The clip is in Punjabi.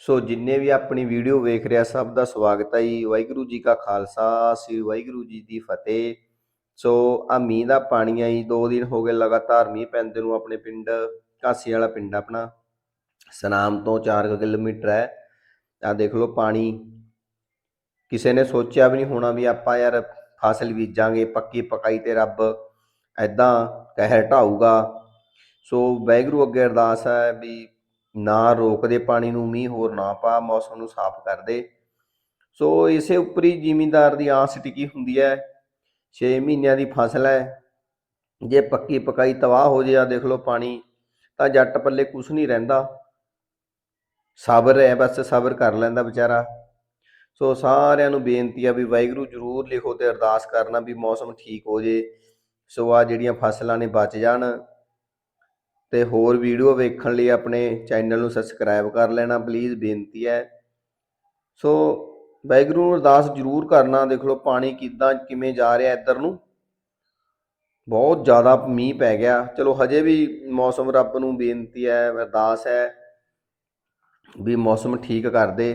ਸੋ ਜਿੰਨੇ ਵੀ ਆਪਣੀ ਵੀਡੀਓ ਵੇਖ ਰਿਹਾ ਸਭ ਦਾ ਸਵਾਗਤ ਹੈ ਜੀ। ਵਾਹਿਗੁਰੂ ਜੀ ਕਾ ਖਾਲਸਾ, ਸ੍ਰੀ ਵਾਹਿਗੁਰੂ ਜੀ ਦੀ ਫਤਿਹ। ਸੋ ਆ ਮੀਂਹ ਦਾ ਪਾਣੀ ਆ ਜੀ, ਦੋ ਦਿਨ ਹੋ ਗਏ ਲਗਾਤਾਰ ਮੀਂਹ ਪੈਂਦੇ ਨੂੰ ਆਪਣੇ ਪਿੰਡ, ਕਾਸੀ ਵਾਲਾ ਪਿੰਡ ਆਪਣਾ। ਸਨਾਮ ਤੋਂ 4 ਕਿਲੋਮੀਟਰ ਹੈ। ਆ ਦੇਖ ਲਓ ਪਾਣੀ। ਕਿਸੇ ਨੇ ਸੋਚਿਆ ਵੀ ਨਹੀਂ ਹੋਣਾ ਵੀ ਆਪਾਂ ਯਾਰ ਫਸਲ ਬੀਜਾਂਗੇ, ਪੱਕੀ ਪਕਾਈ ਤੇ ਰੱਬ ਐਦਾਂ ਕਹਿਰ ਢਾਊਗਾ। ਸੋ ਵਾਹਿਗੁਰੂ ਅੱਗੇ ਅਰਦਾਸ ਹੈ ਵੀ ਨਾ ਰੋਕਦੇ ਪਾਣੀ ਨੂੰ, ਮੀਂਹ ਹੋਰ ਨਾ ਪਾ, ਮੌਸਮ ਨੂੰ ਸਾਫ਼ ਕਰ ਦੇ। ਸੋ ਇਸੇ ਉੱਪਰ ਹੀ ਜ਼ਿਮੀਂਦਾਰ ਦੀ ਆਸ ਟਿਕੀ ਹੁੰਦੀ ਹੈ 6 ਮਹੀਨਿਆਂ ਦੀ ਫਸਲ ਹੈ। ਜੇ ਪੱਕੀ ਪਕਾਈ ਤਬਾਹ ਹੋ ਜੇ ਦੇਖ ਲਓ ਪਾਣੀ, ਤਾਂ ਜੱਟ ਪੱਲੇ ਕੁਝ ਨਹੀਂ ਰਹਿੰਦਾ। ਸਬਰ ਹੈ, ਬਸ ਸਬਰ ਕਰ ਲੈਂਦਾ ਵਿਚਾਰਾ। ਸੋ ਸਾਰਿਆਂ ਨੂੰ ਬੇਨਤੀ ਆ ਵੀ ਵਾਹਿਗੁਰੂ ਜਰੂਰ ਲਿਖੋ ਤੇ ਅਰਦਾਸ ਕਰਨਾ ਵੀ ਮੌਸਮ ਠੀਕ ਹੋ ਜੇ, ਸੋ ਆ ਜਿਹੜੀਆਂ ਫਸਲਾਂ ਨੇ ਬਚ ਜਾਣ। ਤੇ ਹੋਰ ਵੀਡੀਓ ਵੇਖਣ ਲਈ ਆਪਣੇ ਚੈਨਲ ਨੂੰ ਸਬਸਕ੍ਰਾਈਬ ਕਰ ਲੈਣਾ ਪਲੀਜ਼ ਬੇਨਤੀ ਹੈ। ਸੋ ਵਾਹਿਗੁਰੂ ਨੂੰ ਅਰਦਾਸ ਜਰੂਰ ਕਰਨਾ, ਦੇਖ ਲਓ ਪਾਣੀ ਕਿੱਦਾਂ, ਕਿਵੇਂ ਜਾ ਰਿਹਾ ਇੱਧਰ ਨੂੰ। ਬਹੁਤ ਜ਼ਿਆਦਾ ਮੀਂਹ ਪੈ ਗਿਆ। ਚਲੋ ਹਜੇ ਵੀ ਮੌਸਮ ਰੱਬ ਨੂੰ ਬੇਨਤੀ ਹੈ, ਅਰਦਾਸ ਹੈ ਵੀ ਮੌਸਮ ਠੀਕ ਕਰ ਦੇ।